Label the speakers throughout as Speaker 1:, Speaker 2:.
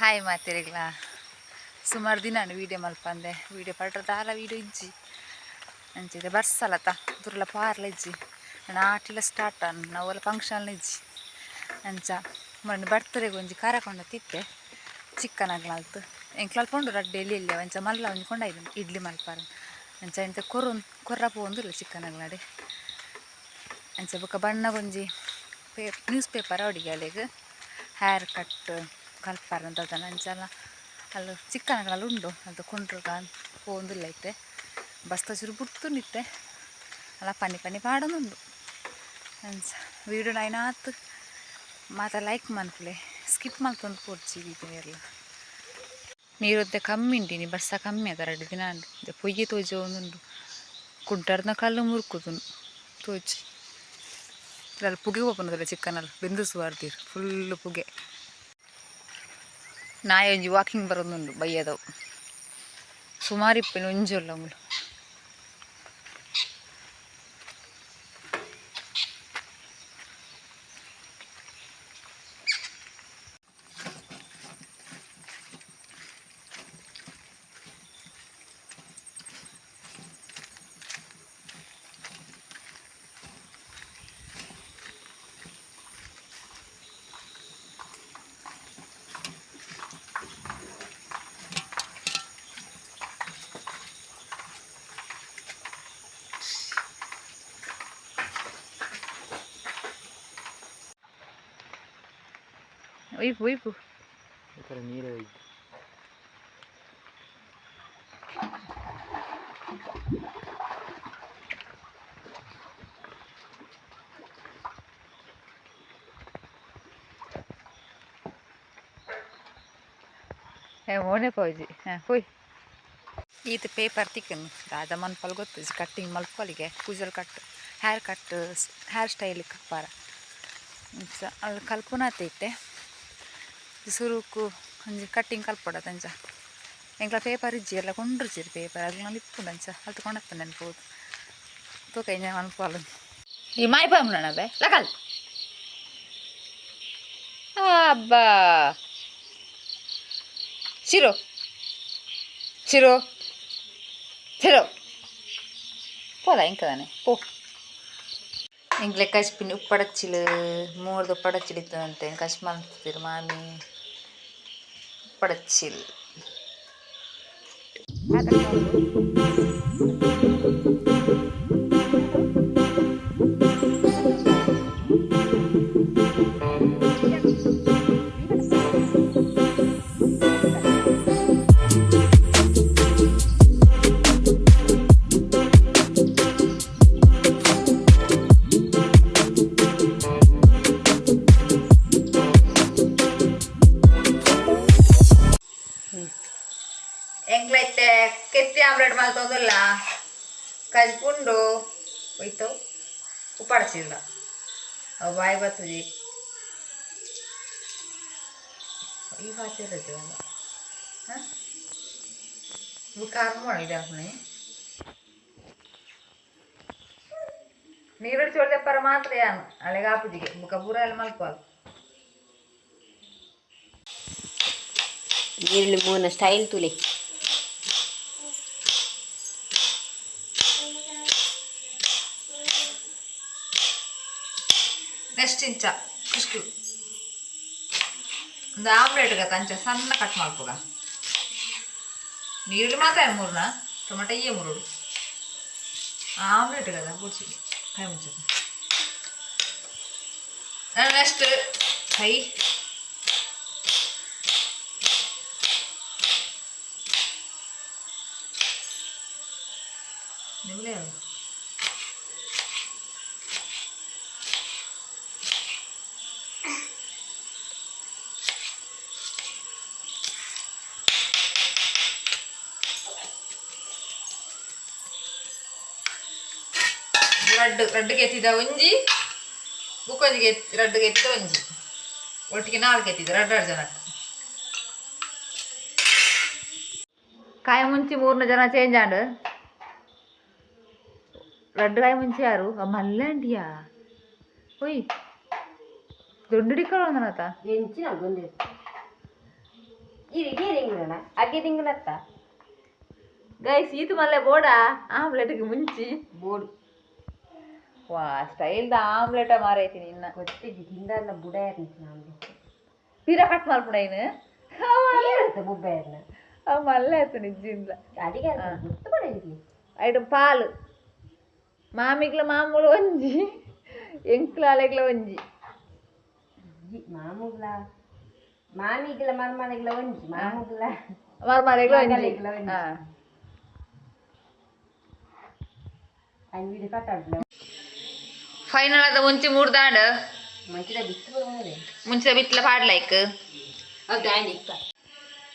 Speaker 1: Hi ಮಾತಿರಿಗ್ಲ ಸುಮಾರು ದಿನ video ಮಲ್ಪಂದೆ video Padre ದಾಲ ವೀಡಿಯೋ ಇಜ್ಜಿ. ಅಂಚಿದೆ ಬರ್ಸಲತ. ದುರ್ಲ ಪಾರ್ಲ ಇಜ್ಜಿ. ನಾಟಿಲ ಸ್ಟಾರ್ಟ್ ಅನ್ ನಾವೆಲ್ಲ ಫಂಕ್ಷನ್ ಇಜ್ಜಿ. ಅಂಚ ಮಣ್ಣು ಬರ್ತರೆಗೆ ಒಂಜಿ ಕರಕೊಂಡ ತಿಪ್ಪೆ. ಚಿಕ್ಕನ್ ಎಂಕ್ಲಾಲ್ಪೊಂಡು ರಡ್ಡೆ ಎಲ್ಲಿ ಅಂಚ ಮಲ್ಲ ಒಂಜಿ ಕೊಂಡಾಯ್ದು ಇಡ್ಲಿ ಮಲ್ಪಾರ. ಅಂಚ ಎಂತ ಕೊರು, ಕೊರ್ರ ಪೋಂದಿಲ್ಲ ಚಿಕ್ಕನ್ ಆಗ್ಲಾಡಿ ಅಂಚ ಬಣ್ಣ ಒಂಜಿ ಪೇ ನ್ಯೂಸ್ ಪೇಪರ್ ಅವಡಿಗೆ ಅಲ್ಲಿಗೆ ಹೇರ್ ಕಟ್ ಅದನ್ನ ಅಂಚಲ್ಲ ಅಲ್ಲಿ ಚಿಕ್ಕನಗಳಲ್ಲಿ ಉಂಡು ಅದು ಕುಂಡ್ರಗ ಪೋಂದಿಲ್ಲ ಐತೆ ಬಸ್ತ ಚೂರು ಬುಡ್ತುಂಡಿತ್ತೆ ಅಲ್ಲ ಪನಿ ಪನಿ ಪಾಡೊಂದುಂಡು ಅಂಚ ವೀಡಿಯೋ ನೈನಾತ್ ಮಾತ ಲೈಕ್ ಮನ್ಪುಲೆ ಸ್ಕಿಪ್ ಮಲ್ತೊಂದು ಪೋಡ್ಚಿ ಎಲ್ಲ ನೀರೊದ್ದೆ ಕಮ್ಮಿ ಉಂಟಿನಿ ಬಸ್ಸ ಕಮ್ಮಿ ಅದ ಎರಡು ದಿನ ಪೊಯ್ಯಿ ತೋಜಿ ಒಂದುಂಡು ಕಲ್ಲು ಮುರುಕುದುಂಡು ತೋಜಿ ಇದ್ರಲ್ಲಿ ಪುಗೆ ಹೋಗ್ಬಂದಲ್ಲ ಚಿಕ್ಕನಲ್ಲಿ ಬೆಂದಿಸುವಾರ್ದಿರು ಫುಲ್ಲು ಪುಗೆ ನಾಯಿ ಒಂಜಿ ವಾಕಿಂಗ್ ಬರೋದುಂಡು ಬೈಯದವು ಸುಮಾರು ಇಪ್ಪೇನು ಒಂಜುಲ್ಲ ಮುಳು ಒಯ್ಪು ಒಯ್ಪು
Speaker 2: ಈ ಥರ ನೀರೇ ಹೋಯ್ತು
Speaker 1: ಏ ಮೋನೆ ಪೋಜಿ ಹಾಂ ಹೋಯ್ ಈತ ಪೇಪರ್ ತಿಕ್ಕನು ರಾಜ ಮನ್ಪಲ್ ಗೊತ್ತು cutting ಮಲ್ಪಲಿಗೆ ಕೂಜಲ್ cut hair cut hair style ಕಪ್ಪಾರ ಇಂಚ ಅಲ್ಲಿ ಕಲ್ಪುನಾತ ಇತ್ತೆ ಸುರುಕು ಒಂಜಿ ಕಟ್ಟಿಂಗ್ ಕಲ್ಪೊಡ ತಂಚ ಎಂಕ್ಲ ಪೇಪರ್ ಇಜ್ಜಿ ಎಲ್ಲ ಕೊಂಡ್ರಿಜಿರ್ ಪೇಪರ್ ಅದ್ರಲ್ಲಿ ಇಪ್ಪು ತಂಚ ಅದು ಕೊಂಡಪ್ಪ ನೆನಪೋದು ತೂಕ ಇಂಜ ಅನ್ಪಾಲು ಈ ಮಾಯಿ ಪಾಮ್ನ ಬೇ ಲಕಲ್ ಅಬ್ಬಾ ಶಿರೋ ಶಿರೋ ಶಿರೋ పోలా ఇంకా దాన్ని పో ಇಂಗ್ಲೆ ಕಚ್ಪಿನಿ ಉಪ್ಪಡಚ್ಚಿಲು ಮೂರ್ದು ಉಪ್ಪಡಚ್ಚಿಡಿತ್ತು ಅಂತೆ. ಕಚ್ ಮಾಡ್ತಿರು ಮಾಮಿ. ಉಪ್ಪಡಚ್ಚಿಲ್. ಎಂಗ್ಲೈತೆ ಕೆತ್ತಿ ಆಮ್ಲೆಟ್ ಮಲ್ತೊಂದಿಲ್ಲ ಕಜ್ಕೊಂಡು ಹೋಯ್ತು. ಉಪ್ಪಾಡ್ಸಿಲ್ಲ. ಅವು ಬಾಯಿ ಬರ್ತದೆ ಈ ಭಾಷೆ ಇರುತ್ತೆ ಹಾಂ? ಖಾರ ಮಾಡಿದೆ ಅವನೇ ನೀರು ಚೋಳ್ದೆಪ್ಪರ ಮಾತ್ರ ಯಾನು ಅಲ್ಲಿಗೆ ಹಾಪುದಿಗೆ ಮುಖ ಪೂರ ಅಲ್ಲಿ
Speaker 3: ಮಲ್ಕೋದು ಮೂನ ಸ್ಟೈಲ್ ತುಲಿ.
Speaker 1: ಇಂಚ ಇಷ್ಟು ಒಂದು ಆಮ್ಲೆಟ್ಗೆ ಅಂಚ ಸಣ್ಣ ಕಟ್ ಮಾಡ್ಕೋಗ ನೀರುಳ್ಳಿ ಮಾತ್ರ ಮೂರ್ನ ಟೊಮೆಟೊ ಇಯೇ ಮೂರು ಆಮ್ಲೆಟ್ కదా ಬುಡ್ಸಿ ಕೈ ಮುಚ್ಚಕ ನೆಕ್ಸ್ಟ್ ಕೈ ನಿಮ್ಲೇ ರಡ್ಡು ರಡ್ಡುಗೆ ಎತ್ತಿದ ಒಂಜಿ ಬುಕ್ಕೊಂಜಿಗೆ ಎತ್ತಿ ರಡ್ಡುಗೆ ಎತ್ತಿದ ಒಂಜಿ ಒಟ್ಟಿಗೆ ನಾಲ್ಕು ಎತ್ತಿದ ರಡ್ಡೆರಡು ಜನ ಕಾಯಿ ಮುಂಚಿ ಮೂರ್ನ ಜನ ಚೇಂಜ್ ಆಂಡ್ ರಡ್ಡು ಕಾಯಿ ಮುಂಚೆ ಯಾರು ಆ ಮಲ್ಲಾಂಟಿಯಾ ಒಯ್ ದೊಡ್ಡ ಡಿಕ್ಕಳು ಅಂದನತ
Speaker 3: ಎಂಚಿನ ಬಂದಿರು ఇది గీరింగున అగ్గి దింగునత్త
Speaker 1: ಗೈಸ್ ಇದು ಮಲ್ಲೆ ಬೋಡ ಆಮ್ಲೆಟ್ಗೆ ಮುಂಚಿ
Speaker 3: ಬೋಡು
Speaker 1: ವಾ ಸ್ಟೈಲ್ದ ಆಮ್ಲೆಟ ಮಾರೈತಿ ನಿನ್ನ
Speaker 3: ಗೊತ್ತಿದ್ದಿ ತಿಂದಲ್ಲ ಬುಡಾಯರ್ನ ನಮ್ದು
Speaker 1: ತೀರ ಕಟ್ ಮಾಡ್ಬಿಡ ಇನ್ನು
Speaker 3: ಏನಂತ ಬುಬ್ಬಾಯರ್ನ
Speaker 1: ಅವ್ ಮಲ್ಲ ಆಯ್ತು ನಿಜ್ಜಿಂದ
Speaker 3: ಅಡಿಗೆ ಗೊತ್ತು ಪಡೆಯಿರಿ
Speaker 1: ಐಟಮ್ ಪಾಲು ಮಾಮಿಗ್ಲ ಮಾಮೂಲು ಒಂಜಿ ಎಂಕ್ಲ ಅಲೆಗ್ಲ ಒಂಜಿ
Speaker 3: ಮಾಮೂಗ್ಲ ಮಾಮಿಗ್ಲ ಮರ್ಮನೆಗ್ಲ ಒಂಜಿ ಮಾಮೂಗ್ಲ
Speaker 1: ಮರ್ಮಾರೆಗ್ಲ ಒಂಜಿ
Speaker 3: ಮಗಲೆಗ್ಲ ಒಂಜಿ.
Speaker 1: ಹಾ
Speaker 3: ಅಂಗಡಿ ಕಟ್ಟಾಡ್ಲ
Speaker 1: ಫೈನಲ್ ಅದ ಮುಂಚೆ ಮೂರ್ ದಾಂಡ
Speaker 3: ಮಂಚಿದ ಬಿತ್ತು ಬರೋದೇ
Speaker 1: ಮುಂಚೆ ಬಿತ್ತಲ ಪಾಡ್ಲೈಕ್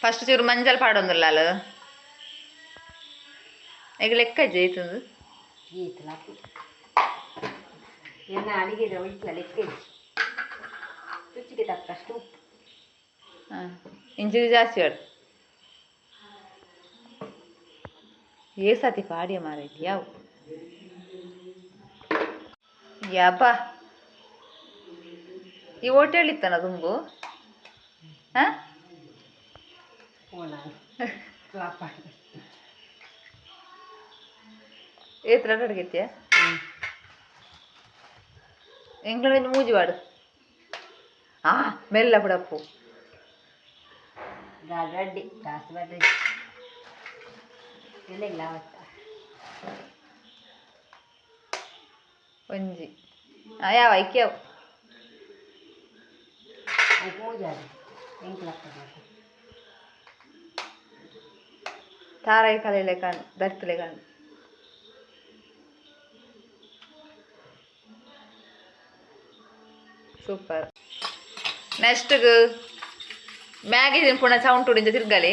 Speaker 1: ಫಸ್ಟ್ ಚೂರು ಮಂಜಲ್ ಪಾಡೊಂದುಲ್ಲ ಅಲ್ಲ? ಈಗ ಲೆಕ್ಕ ಜೈತಂದು
Speaker 3: ಈತಲ ಎನ್ನ ಅಡಿಗೆ ಒಳಿತಲ ಲೆಕ್ಕ ರುಚಿಗೆ ತಕ್ಕಷ್ಟು ಉಪ್ಪು
Speaker 1: ಹಾಂ ಇಂಚಿದು ಜಾಸ್ತಿ ಮಾಡು ಏ ಸತಿ ಪಾಡಿಯ ಮಾರೈತಿ ಯಾವ? ಯಬ್ಬ. ಈ ಹೋಟೆಲ್ ಹೇಳಿತ್ತನ ತುಂಬು ಹಾಂ? ಏತ್ರ ಅಡ್ಗೆತ್ಯ? ಎಂಗ್ಳ ಮೂಜಿ ಮಾಡು ಆ ಮೆಲ್ಲ ಬಿಡಪ್ಪು.
Speaker 3: ಜಾಸ್ತಿ ಬಡ್ಡಿ ಇಲ್ಲ ಇಲ್ಲ ಅವತ್ತ
Speaker 1: ಒಂಜಿ ಆ ಯಾವ ಐಕ್ಯಾವ
Speaker 3: ಅದಕ್ಕೆ ಮೂಜಾಡಿ ಎಂಕ್ಲಾಗ್ತದೆ
Speaker 1: ತಾರಾಯಿ ಕಲೆಯಲೆ ಕಾಣು ದರ್ತಲೆ ಕಾಣು ಸೂಪರ್ ನೆಕ್ಸ್ಟ್ ಮ್ಯಾಗಿ ಪುನಃ ಸೌಂಡ್ ಉಡಿಂದ ತಿರ್ಗಲಿ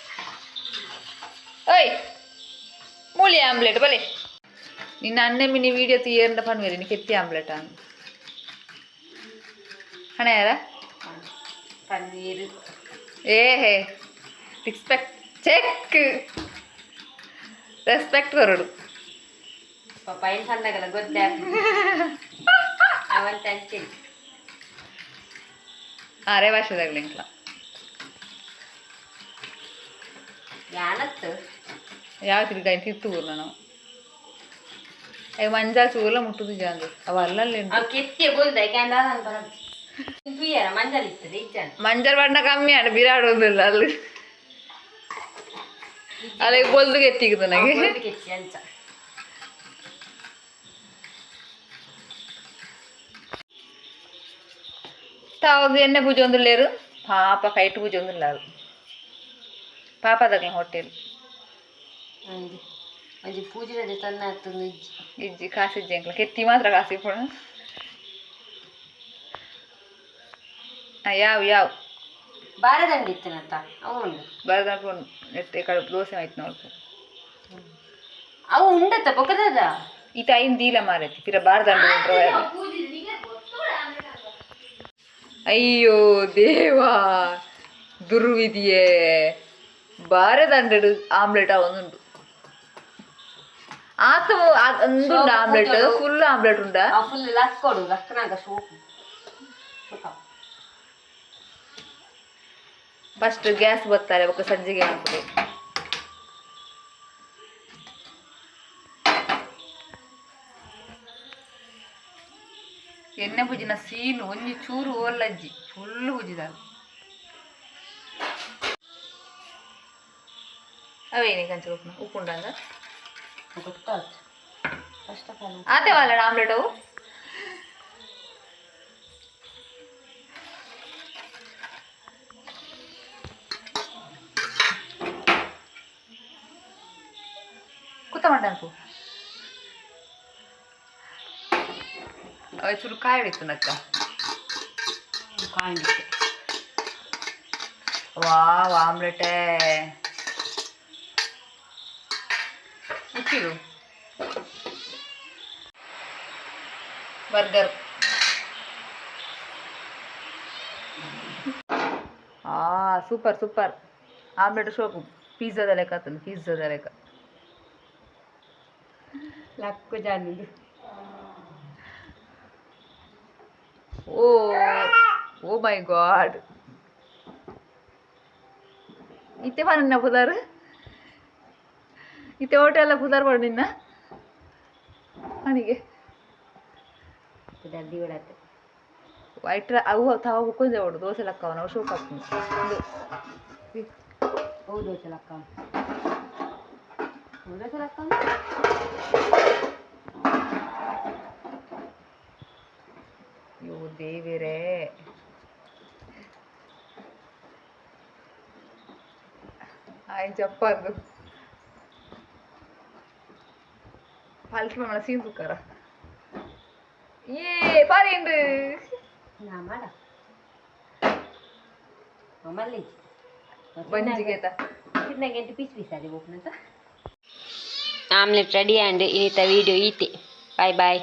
Speaker 1: ఓయ్ ಮೂಲಿ ಆಮ್ಲೆಟ್ ಬಲೆ ನಿನ್ನ ಅಣ್ಣೆ ಮಿನಿ ವೀಡಿಯೋ ತೀಯರ್ನ ಪನ್ವೇರಿ ನೀ ಕೆತ್ತಿ ಆಮ್ಲೆಟ್ ಅನ್ ಹಣ ಯಾರ
Speaker 3: ಪನ್ನೀರ್
Speaker 1: ಏ ಹೇ ರಿಸ್ಪೆಕ್ಟ್ ಚೆಕ್ ರೆಸ್ಪೆಕ್ಟ್
Speaker 3: ಕೊರಡು ಪಪ್ಪಾಯಿನ ಸಣ್ಣಗಲ ಗೊತ್ತೇ ಅವನ್ ತಂಚಿ
Speaker 1: ಆರೇ ಭಾಷೆದಾಗ್ಲಿಂಕ್ಲ
Speaker 3: ಯಾನತ್ತು
Speaker 1: ಯಾವ ತಿರ್ಗಾಯಿ ತಿತ್ತು ಊರ್ನ ನಾವು ಅಯ್ಯ ಮಂಜಾ ಚೂರ್ಲ ಮುಟ್ಟುದು ಜಾಂದು ಅವ ಅಲ್ಲಲ್ಲಿ ಉಂಟು.
Speaker 3: ಅವ್ ಕೆತ್ತೆ ಬೋಲ್ದ ಕ್ಯಾಂಡ ತುಯ್ಯಾರ ಮಂಜಲ್ ಇರ್ತದೆ ಇಜ್ಜನ
Speaker 1: ಮಂಜಲ್ ಬಣ್ಣ ಕಮ್ಮಿ ಆಡ ಬಿರಾಡೋದಿಲ್ಲ ಅಲ್ಲಿ ಅಲ್ಲಿಗೆ ಬೊಲ್ದು ಎತ್ತಿಗದು ನನಗೆ
Speaker 3: ಕೆತ್ತಿ ಅಂಚ
Speaker 1: ತಾವಾಗ ಎಣ್ಣೆ ಪೂಜೆ ಒಂದಿಲ್ಲೇರು ಪಾಪ ಕೈಟ್ ಪೂಜೆ ಒಂದಿಲ್ಲ ಅದು ಪಾಪದಾಗ ಹೊಟ್ಟೆಲಿ
Speaker 3: ಅಂಜಿ ಅಂಜಿ ಪೂಜಿರದೆ ತನ್ನ ಆಗ್ತದೆ ಇಜ್ಜಿ.
Speaker 1: ಇಜ್ಜಿ ಕಾಸಿಜ್ಜಿ ಅಂಕ್ಲ. ಕೆತ್ತಿ ಮಾತ್ರ ಕಾಸಿ ಪುಣ ಯಾವ ಯಾವ?
Speaker 3: ಬಾರದಂಡಿ ಇತ್ತನತ್ತ ಅವನು
Speaker 1: ಬರದಾಕೊಂಡು ಎತ್ತೆ ಕಡು ದೋಸೆ ಆಯ್ತು ನೋಡ್ಕೊ.
Speaker 3: ಅವು ಉಂಡತ್ತ ಪಕ್ಕದ
Speaker 1: ಈತ ಐನ್ ದೀಲ ಮಾರೈತಿ. ಪಿರ ಬಾರ್ದಂಡು ಅಯ್ಯೋ ದೇವಾ ದುರ್ವಿಧಿಯೇ ಬಾರದಂಡಡು ಆಮ್ಲೆಟ್ ಅವನುಂಡು ಆತ ಒಂದು ಆಮ್ಲೆಟ್ ಫುಲ್ ಆಮ್ಲೆಟ್ ಉಂಡ
Speaker 3: ಆ ಫುಲ್ ಲಕ್ಕೊಡು ಲಕ್ಕನಾಗ ಸೋಪು ಸುಖ
Speaker 1: ಫಸ್ಟ್ ಗ್ಯಾಸ್ ಬರ್ತಾರೆ ಅವಕ್ಕೆ ಸಂಜೆಗೆ ಮಾಡ್ಕೊಡಿ ಎಣ್ಣೆ ಪೂಜಿನ ಸೀನು ಒಂಜಿ ಚೂರು ಓಲ್ಲಜ್ಜಿ ಫುಲ್ ಪೂಜಿದ ಅವೇನಿ ಕಂಚ ಉಪ್ಪು ಉಪ್ಪುಂಡಂಗ
Speaker 3: అదే వాళ్ళ ఆమ్లెట్
Speaker 1: కుత్తమండి చూడు కాయలు ఎత్తునక్క కాయ వా ఆమ్లెటే. ಚೂರು ಕಾಯಿ ಹಿಡಿತು ನಕ್ಕ
Speaker 3: ಕಾಂಡಿಟ್ಟೆ
Speaker 1: ವಾವ್ ಆಮ್ಲೆಟೇ ಉಪ್ಪಿಡು ಬರ್ಗರ್ ಆ ಸೂಪರ್ ಸೂಪರ್ ಆಮ್ಲೆಟ್ ಶೋಕು ಪಿಜ್ಜಾದ ಲೆಕ್ಕ ಆತಲ್ಲ ಪಿಜ್ಜಾದ ಲೆಕ್ಕ
Speaker 3: luck ಜಾನಿದು
Speaker 1: O oh my god ಇತ್ತೆ ಪನ್ನ ಪುದಾರ್ ಇತ್ತೆ ಹೋಟೆಲ್ಲ ಪುದಾರ್ ಪಡ ನಿನ್ನ? ಅವನಿಗೆ
Speaker 3: ದದ್ದಿ ಬಿಡತ್ತೆ
Speaker 1: ವೈಟ್ ಅವು ತಾವ ಹುಕ್ಕೊಂಡೆ ಓಡು ದೋಸೆ ಲಕ್ಕ ಅವನ ಶೋ ಕಪ್ಪು
Speaker 3: ಹೌದು ದೋಸೆ ಲಕ್ಕ ದೋಸೆ ಲಕ್ಕ
Speaker 1: ಅಯ್ಯೋ ದೇವಿರೇ. ಆಯ್ ಜಪ್ಪಂದು
Speaker 3: ಎಂಟು ಪೀಸ್ ಪೀಸ್ ಅದೇ ಓಪನ್ ಅಂತ omelette ready and ಇನ್ನಿತ video ಈತೆ bye bye